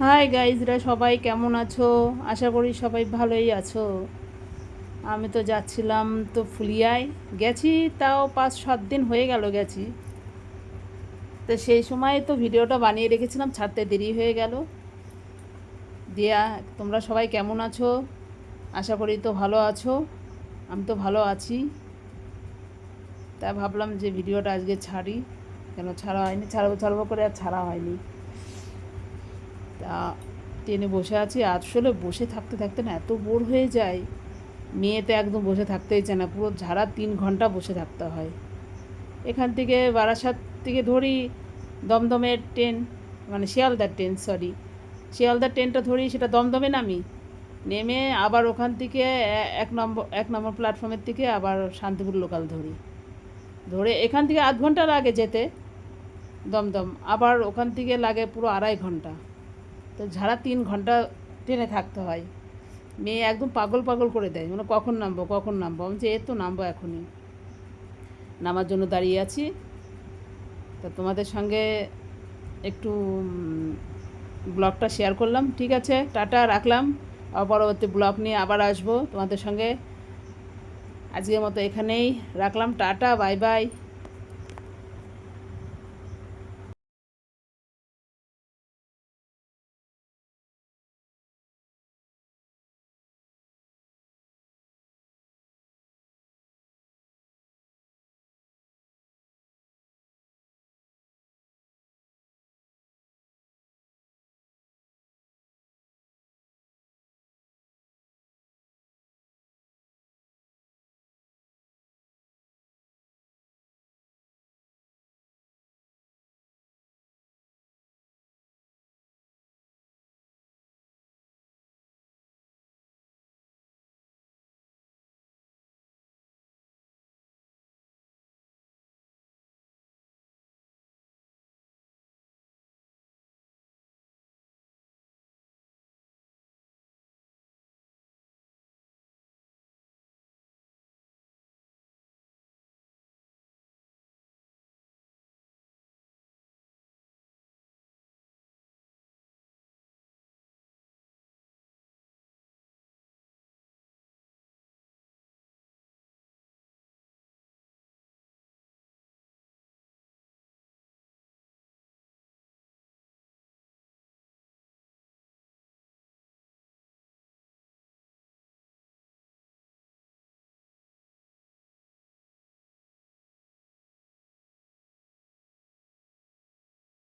High গাইজরা সবাই কেমন আছো? আশা করি সবাই ভালোই আছো। আমি তো যাচ্ছিলাম তো ফুলিয়ায়। গেছি, তাও পাঁচ সাত দিন হয়ে গেল গেছি। তো সেই সময় তো ভিডিওটা বানিয়ে রেখেছিলাম, ছাড়তে দেরি হয়ে গেল। দিয়া, তোমরা সবাই কেমন আছো? আশা করি তো ভালো আছো। আমি তো ভালো আছি। তা ভাবলাম যে ভিডিওটা আজকে ছাড়ি। কেন ছাড়া হয়নি? ছাড়বো ছাড়বো করে আর ছাড়া হয়নি। তা ট্রেনে বসে আছি। আসলে বসে থাকতে থাকতে না এত বোর হয়ে যায় মেয়েতে একদম বসে থাকতেই চায় না, পুরো ঝাড়া তিন ঘণ্টা বসে থাকতে হয়। এখান থেকে বারাসাত থেকে ধরি দমদমের ট্রেন মানে শিয়ালদার ট্রেন সরি শিয়ালদার ট্রেনটা ধরি, সেটা দমদমে নামি। নেমে আবার ওখান থেকে এক নম্বর এক নম্বর প্ল্যাটফর্মের থেকে আবার শান্তিপুর লোকাল ধরি। ধরে এখান থেকে আধ ঘণ্টা লাগে যেতে দমদম। আবার ওখান থেকে লাগে পুরো আড়াই ঘণ্টা। তো ঝাড়া তিন ঘণ্টা ট্রেনে থাকতে হয়। মেয়ে একদম পাগল পাগল করে দেয়। মানে কখন নামবো কখন নামবো? আমি যে এ তো নামবো এখনই। নামার জন্য দাঁড়িয়ে আছি। তা তোমাদের সঙ্গে একটু ব্লগটা শেয়ার করলাম। ঠিক আছে, টাটা, রাখলাম। পরবর্তী ব্লগ নিয়ে আবার আসব তোমাদের সঙ্গে। আজকের মতো এখানেই রাখলাম। Tata, bye bye.